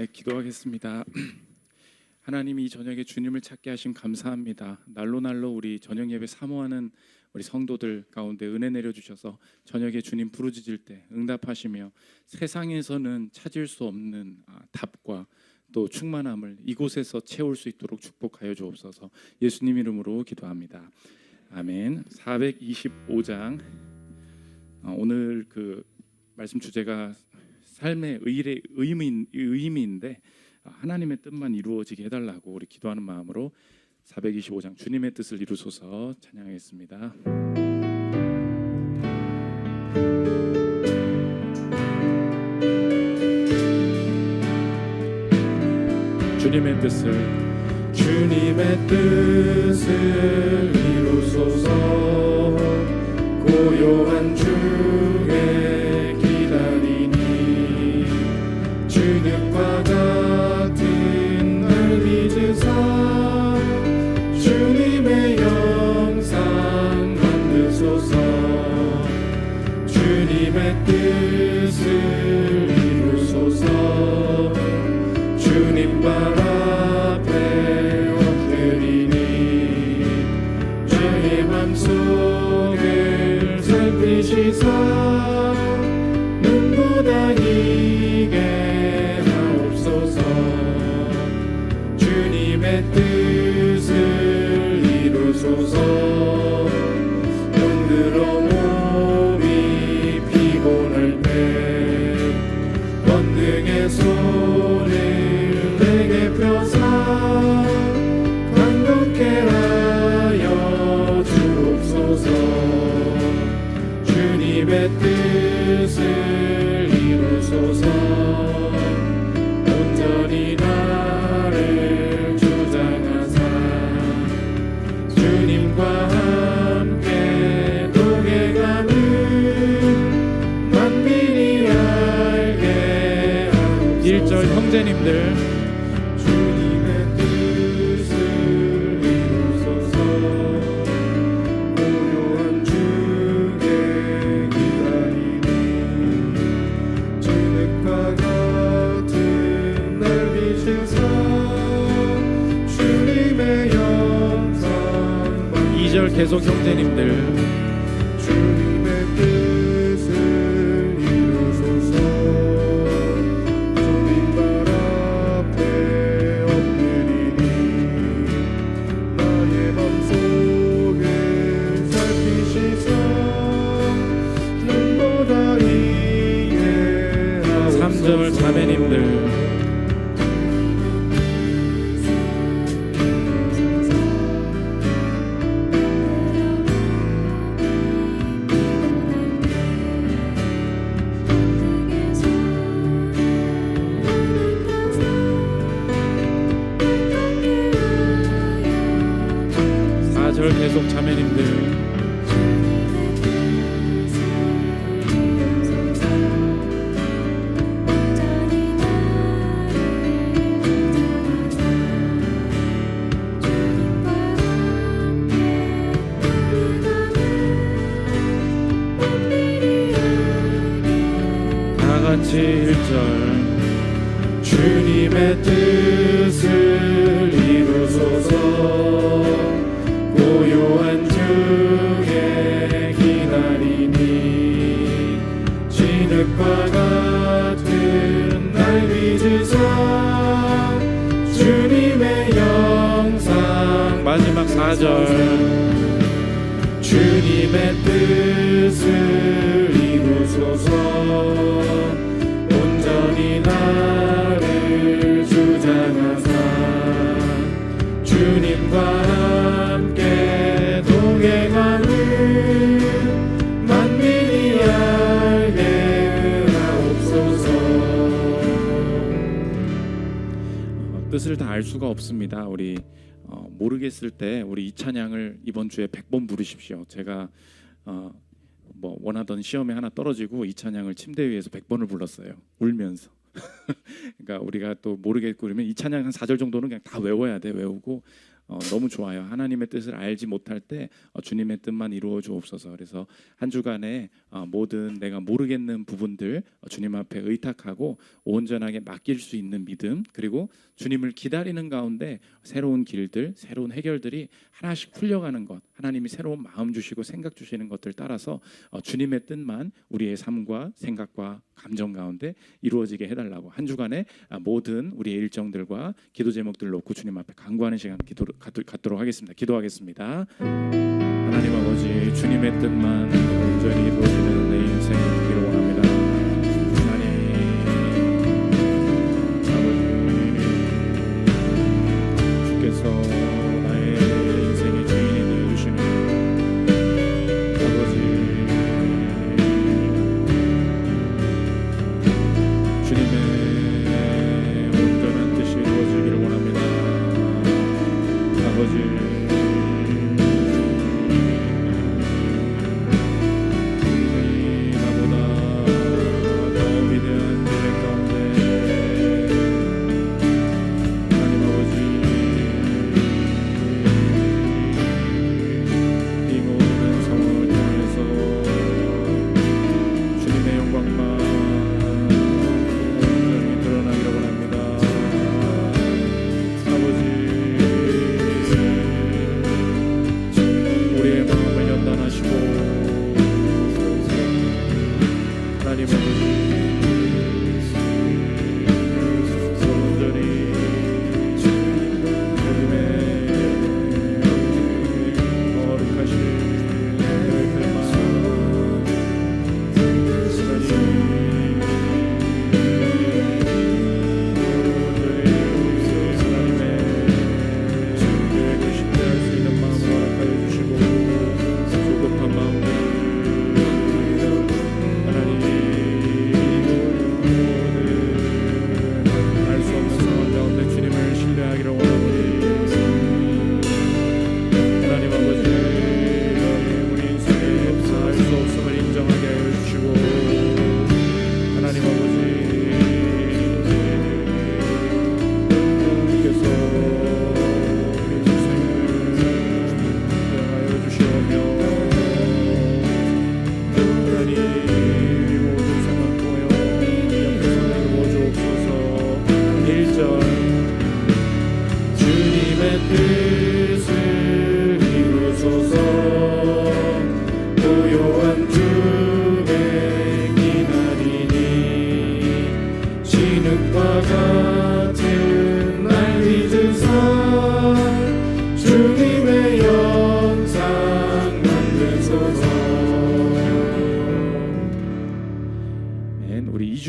네, 기도하겠습니다. 하나님이 이 저녁에 주님을 찾게 하심 감사합니다. 날로 날로 우리 저녁 예배 사모하는 우리 성도들 가운데 은혜 내려 주셔서 저녁에 주님 부르짖을 때 응답하시며 세상에서는 찾을 수 없는 아, 답과 또 충만함을 이곳에서 채울 수 있도록 축복하여 주옵소서. 예수님 이름으로 기도합니다. 아멘. 425장 어, 오늘 그 말씀 주제가 삶의 의의 의미 의미인데 아, 하나님의 뜻만 이루어지게 해달라고 우리 기도하는 마음으로 425장 주님의 뜻을 이루소서 찬양하겠습니다. 주님의 뜻을 주님의 뜻을 이루소서 고요한 중 4절. 주님의 뜻을 이루소서. 온전히 나를 주장하사. 주님과 함께 동행하는 만민이 알게 하옵소서. 어, 뜻을 다 알 수가 없습니다. 우리. 어, 모르겠을 때 우리 이 찬양을 이번 주에 100번 부르십시오. 제가 어, 뭐 원하던 시험에 하나 떨어지고 이 찬양을 침대 위에서 100번을 불렀어요. 울면서. 그러니까 우리가 또 모르겠고 그러면 이 찬양 한 4절 정도는 그냥 다 외워야 돼. 외우고 어, 너무 좋아요. 하나님의 뜻을 알지 못할 때 어, 주님의 뜻만 이루어 주옵소서. 그래서 한 주간에 어, 모든 내가 모르겠는 부분들 어, 주님 앞에 의탁하고 온전하게 맡길 수 있는 믿음 그리고 주님을 기다리는 가운데 새로운 길들, 새로운 해결들이 하나씩 풀려가는 것, 하나님이 새로운 마음 주시고 생각 주시는 것들 따라서 어, 주님의 뜻만 우리의 삶과 생각과 감정 가운데 이루어지게 해달라고 한 주간에 아, 모든 우리의 일정들과 기도 제목들 놓고 주님 앞에 간구하는 시간 기도, 갖도, 갖도록 하겠습니다. 기도하겠습니다. 하나님 아버지 주님의 뜻만 온전히 이루어지는 내 원합니다.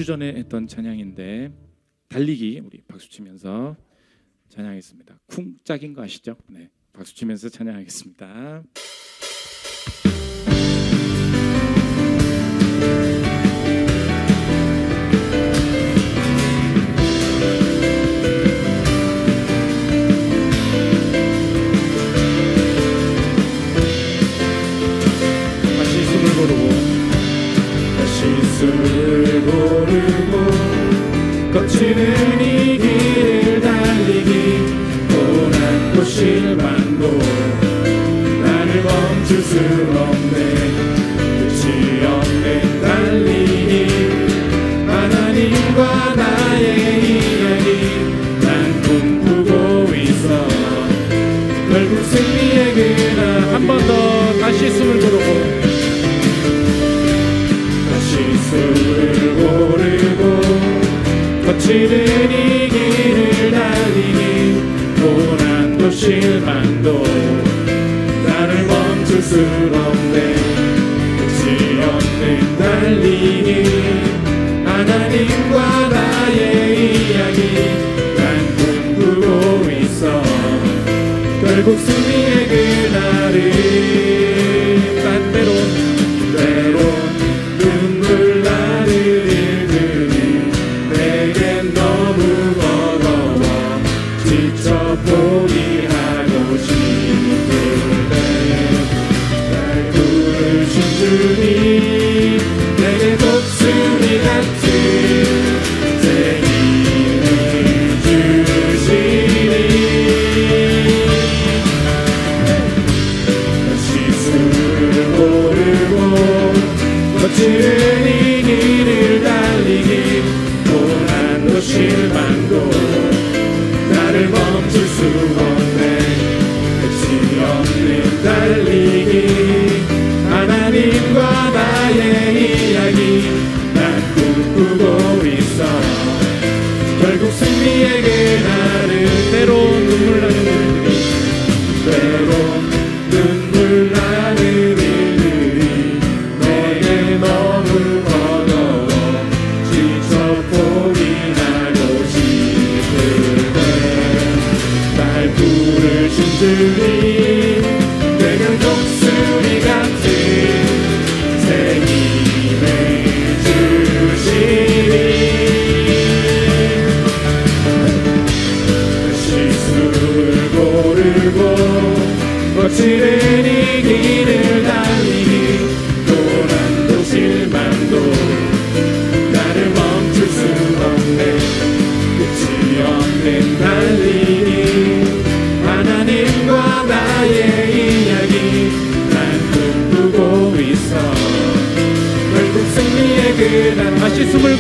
2주 전에 했던 찬양인데 달리기 우리 박수 치면서 찬양하겠습니다. 쿵짝인 거 아시죠? 네, 박수 치면서 찬양하겠습니다.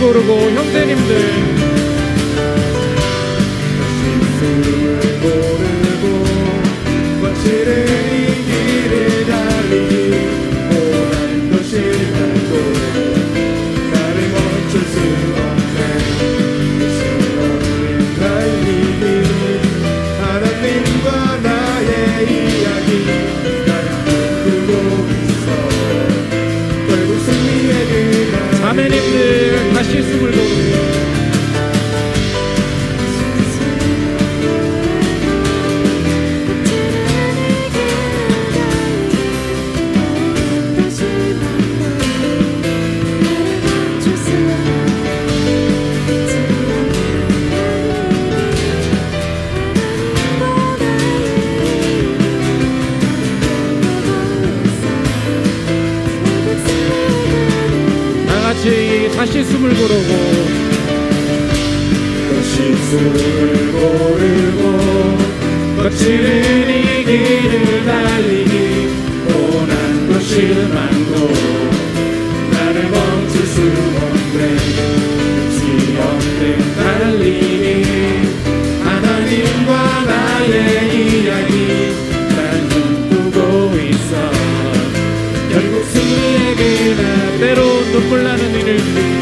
고르고 형제님들 춤을 부르고 그 시술을 고르고 거칠은 이 길을 달리기 고난도 실망도 나를 멈출 수 없네. 끝이 없는 달리기 하나님과 나의 이야기. 난 꿈꾸고 있어. 결국 승리의 그날 때로 눈물 나는 일을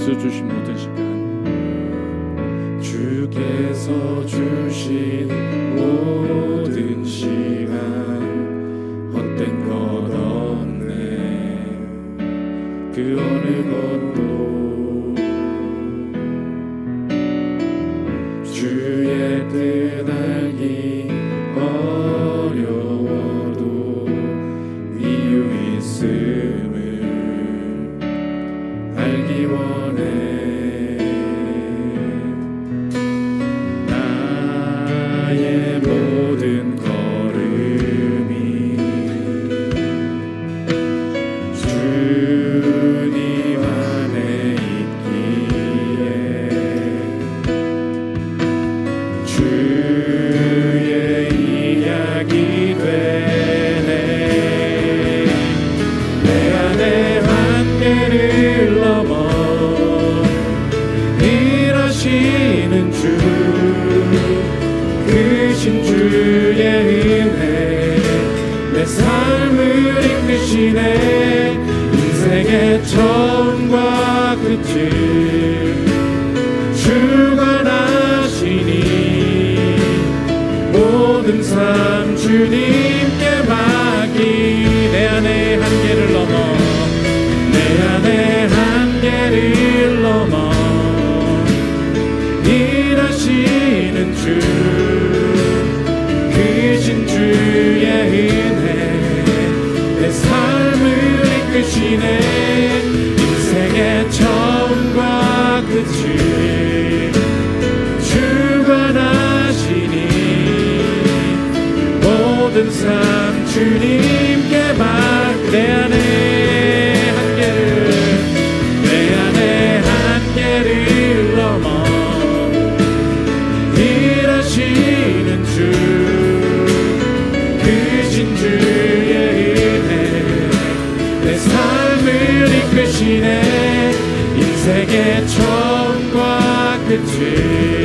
Jesus dos 인생의 처음과 끝을 주관하시니 모든 삶 주님께 맡겨 대신에 인생의 처음과 끝을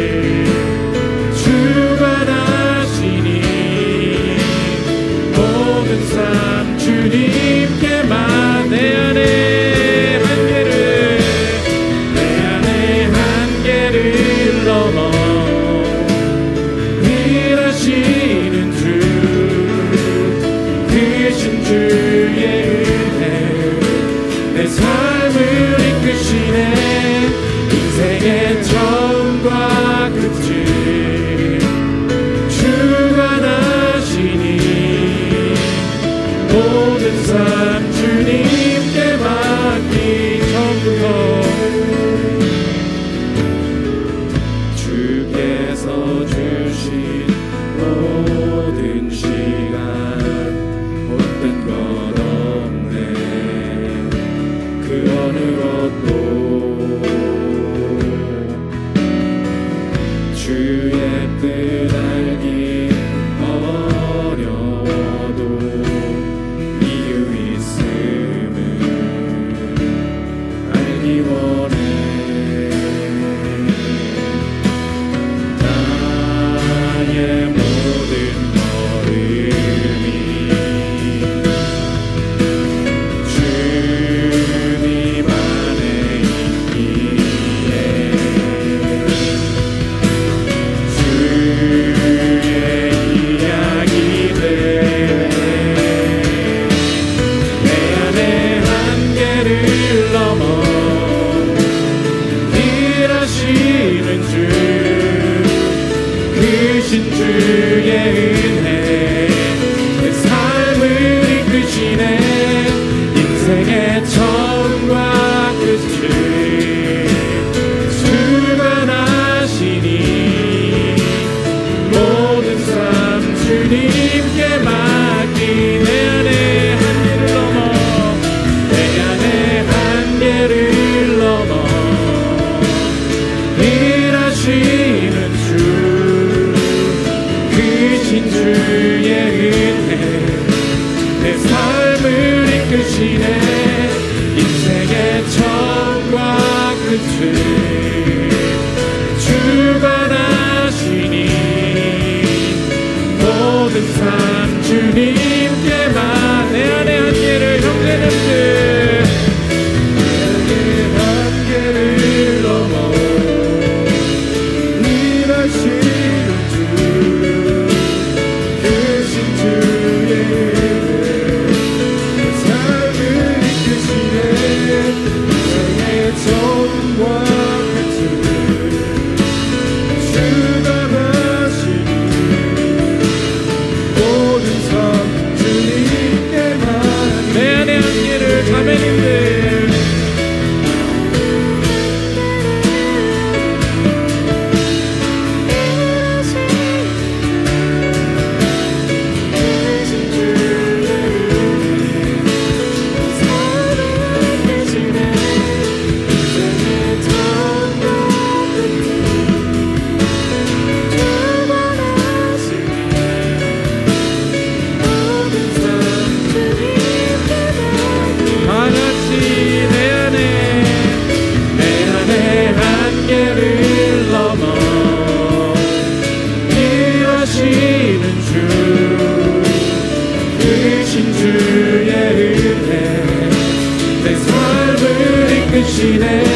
주시네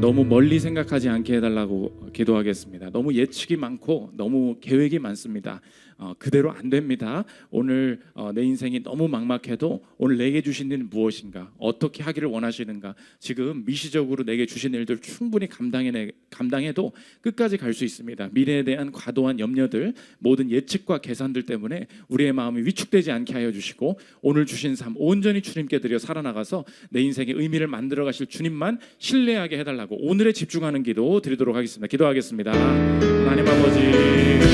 너무 멀리 생각하지 않게 해달라고 기도하겠습니다. 너무 예측이 많고 너무 계획이 많습니다. 어, 그대로 안 됩니다. 오늘 어, 내 인생이 너무 막막해도 오늘 내게 주신 일은 무엇인가? 어떻게 하기를 원하시는가? 지금 미시적으로 내게 주신 일들 충분히 감당해 감당해도 끝까지 갈 수 있습니다. 미래에 대한 과도한 염려들, 모든 예측과 계산들 때문에 우리의 마음이 위축되지 않게 하여 주시고 오늘 주신 삶 온전히 주님께 드려 살아나가서 내 인생의 의미를 만들어 가실 주님만 신뢰하게 해달라고 오늘에 집중하는 기도 드리도록 하겠습니다. 기도하겠습니다. 하나님 아버지,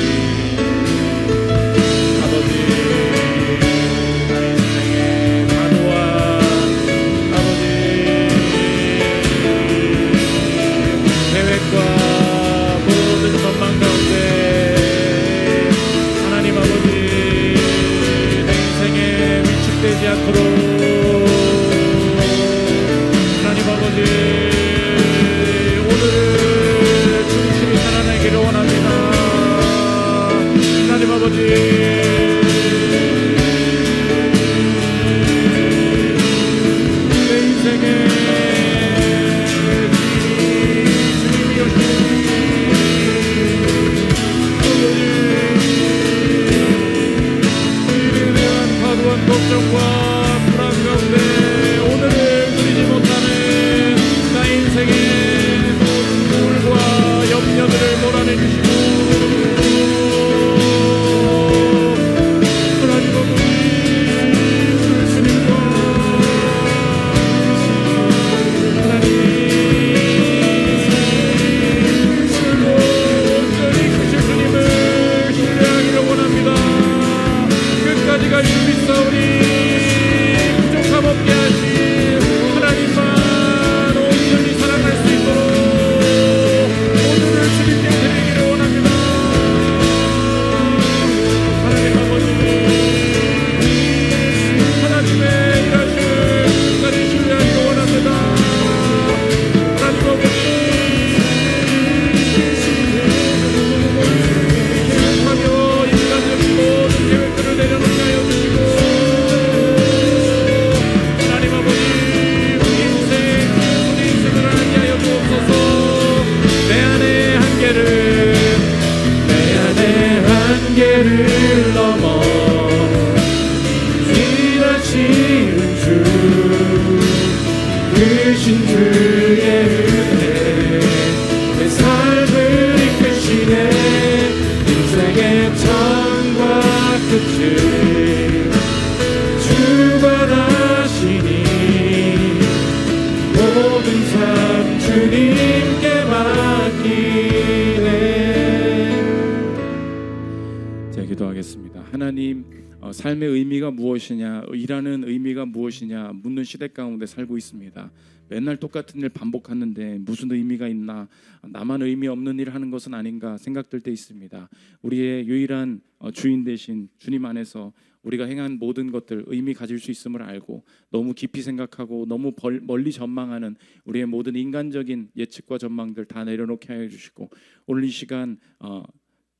하나님 어, 삶의 의미가 무엇이냐, 일하는 의미가 무엇이냐 묻는 시대 가운데 살고 있습니다. 맨날 똑같은 일 반복하는데 무슨 의미가 있나? 나만 의미 없는 일을 하는 것은 아닌가 생각될 때 있습니다. 우리의 유일한 어, 주인 되신 주님 안에서 우리가 행한 모든 것들 의미 가질 수 있음을 알고 너무 깊이 생각하고 너무 벌- 멀리 전망하는 우리의 모든 인간적인 예측과 전망들 다 내려놓게 하여 주시고 오늘 이 시간 어,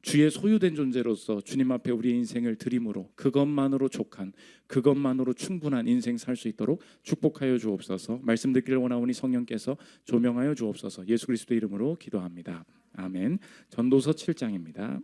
주의 소유된 존재로서 주님 앞에 우리의 인생을 드림으로 그것만으로 족한 그것만으로 충분한 인생 살 수 있도록 축복하여 주옵소서. 말씀 듣기를 원하오니 성령께서 조명하여 주옵소서. 예수 그리스도 이름으로 기도합니다. 아멘. 전도서 7장입니다.